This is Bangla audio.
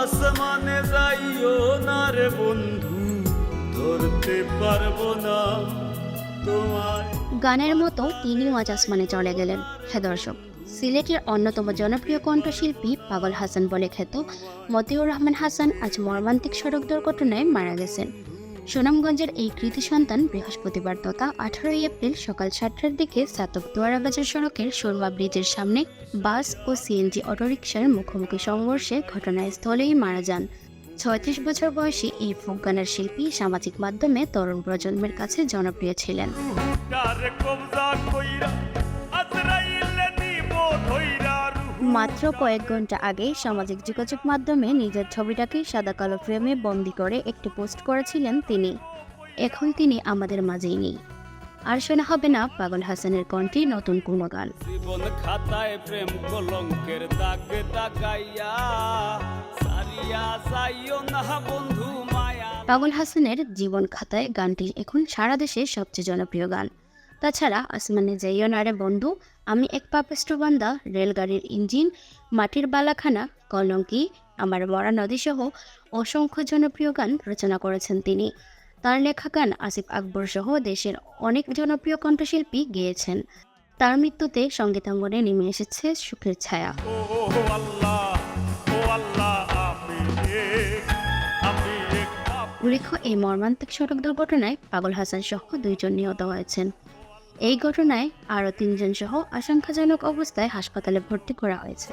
আসমানে যাইও না রে বন্ধু, ধরতে পারব না তোমার গানের মতো তিনিও আজ আসমানে চলে গেলেন। হ্যাঁ দর্শক, সিলেটের অন্যতম জনপ্রিয় কণ্ঠশিল্পী পাগল হাসান বলে খ্যাত মতিউর রহমান হাসান আজ মর্মান্তিক সড়ক দুর্ঘটনায় মারা গেছেন। সুনামগঞ্জের এই কৃতি সন্তান বৃহস্পতিবার তথা আঠারোই এপ্রিল সকাল সাতটার দিকে সাতক দুয়ারাবাজার সড়কের সুরমা ব্রিজের সামনে বাস ও সিএনজি অটোরিকশার মুখোমুখি সংঘর্ষে ঘটনাস্থলেই মারা যান। ছয়ত্রিশ বছর বয়সী এই ফোক গানের শিল্পী সামাজিক মাধ্যমে তরুণ প্রজন্মের কাছে জনপ্রিয় ছিলেন। মাত্র কয়েক ঘণ্টা আগে সামাজিক যোগাযোগ মাধ্যমে নিজের ছবিটাকে সাদা কালো ফ্রেমে বন্দি করে একটি পোস্ট করেছিলেন তিনি। এখন তিনি আমাদের মাঝেই নেই। আর শোনা হবে না পাগল হাসানের কণ্ঠে নতুন কোনো গান জীবন খাতায় প্রেম কলঙ্কের দাগ দাগাইয়া সারিয়া যাইও না বন্ধু মায়া। পাগল হাসানের জীবন খাতায় গানটি এখন সারা দেশে সবচেয়ে জনপ্রিয় গান। তাছাড়া আসমানে যাইও না রে বন্ধু। আমি এক পাপেষ্ট বান্দা রেলগাড়ির ইঞ্জিন মাটির বালাখানা কলঙ্কি আমার মরা নদী সহ অসংখ্য জনপ্রিয় গান রচনা করেছেন তিনি। তার লেখা গান আসিফ আকবর সহ দেশের অনেক জনপ্রিয় কণ্ঠশিল্পী গেয়েছেন। তার মৃত্যুতে সঙ্গীতাঙ্গনে নেমে এসেছে সুখের ছায়া। উল্লেখ্য এই মর্মান্তিক সড়ক দুর্ঘটনায় পাগল হাসান সহ দুইজন নিহত হয়েছেন। এই ঘটনায় আরও তিনজন সহ আশঙ্কাজনক অবস্থায় হাসপাতালে ভর্তি করা হয়েছে।